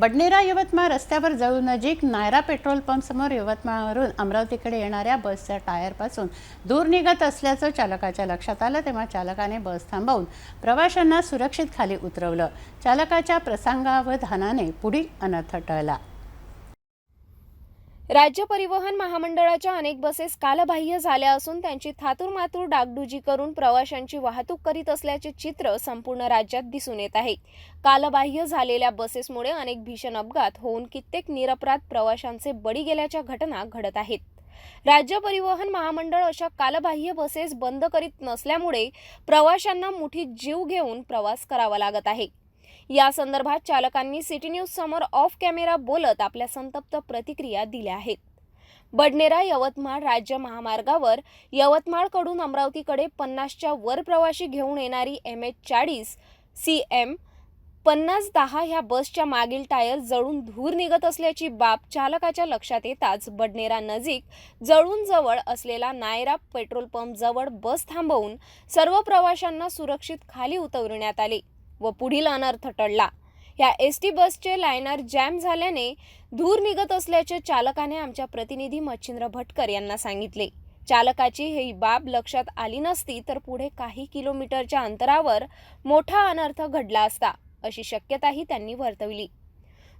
बडनेरा यवतमाळ रस्त्यावर जळू नजीक नायरा पेट्रोल पंपसमोर यवतमाळवरून अमरावतीकडे येणाऱ्या बसच्या टायरपासून दूर निघत असल्याचं चालकाच्या लक्षात आलं तेव्हा चालकाने बस थांबवून प्रवाशांना सुरक्षित खाली उतरवलं. चालकाच्या प्रसंगावधानाने पुढील अनर्थ टळला. राज्य परिवहन महामंडळाच्या अनेक बसेस कालबाह्य झाल्या असून त्यांची थातूरमातूर डागडुजी करून प्रवाशांची वाहतूक करीत असल्याचे चित्र संपूर्ण राज्यात दिसून येत आहे. कालबाह्य झालेल्या बसेसमुळे अनेक भीषण अपघात होऊन कित्येक निरपराध प्रवाशांचे बळी गेल्याच्या घटना घडत आहेत. राज्य परिवहन महामंडळ अशा कालबाह्य बसेस बंद करीत नसल्यामुळे प्रवाशांना मुठीत जीव घेऊन प्रवास करावा लागत आहे. या संदर्भात चालकांनी सिटी न्यूज समोर ऑफ कॅमेरा बोलत आपल्या संतप्त प्रतिक्रिया दिल्या आहेत. बडनेरा यवतमाळ राज्य महामार्गावर यवतमाळकडून अमरावतीकडे पन्नासच्या वर प्रवाशी घेऊन येणारी एम एच चाळीस सी एम पन्नास दहा ह्या बसच्या मागील टायर जळून धूर निघत असल्याची बाब चालकाच्या लक्षात येताच बडनेरा नजीक जळून जवळ असलेला नायरा पेट्रोल पंप जवळ बस थांबवून सर्व प्रवाशांना सुरक्षित खाली उतरविण्यात आले. व पुढील अनर्थ टळला. या एस टी बसचे लायनर जॅम झाल्याने धूर निघत असल्याचे चालकाने आमच्या प्रतिनिधी मच्छिंद्र भटकर यांना सांगितले. चालकाची ही बाब लक्षात आली नसती तर पुढे काही किलोमीटरच्या अंतरावर मोठा अनर्थ घडला असता अशी शक्यताही त्यांनी वर्तवली.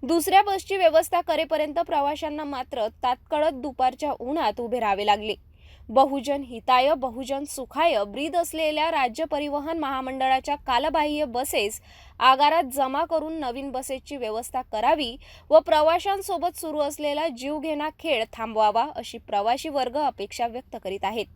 दुसऱ्या बसची व्यवस्था करेपर्यंत प्रवाशांना मात्र तात्कळत दुपारच्या उन्हात उभे राहावे लागले. बहुजन हिताय बहुजन सुखाय ब्रीद असलेल्या राज्य परिवहन महामंडळाच्या कालबाह्य बसेस आगारात जमा करून नवीन बसेसची व्यवस्था करावी व प्रवाशांसोबत सुरू असलेला जीवघेणा खेळ थांबवावा अशी प्रवाशी वर्ग अपेक्षा व्यक्त करीत आहेत.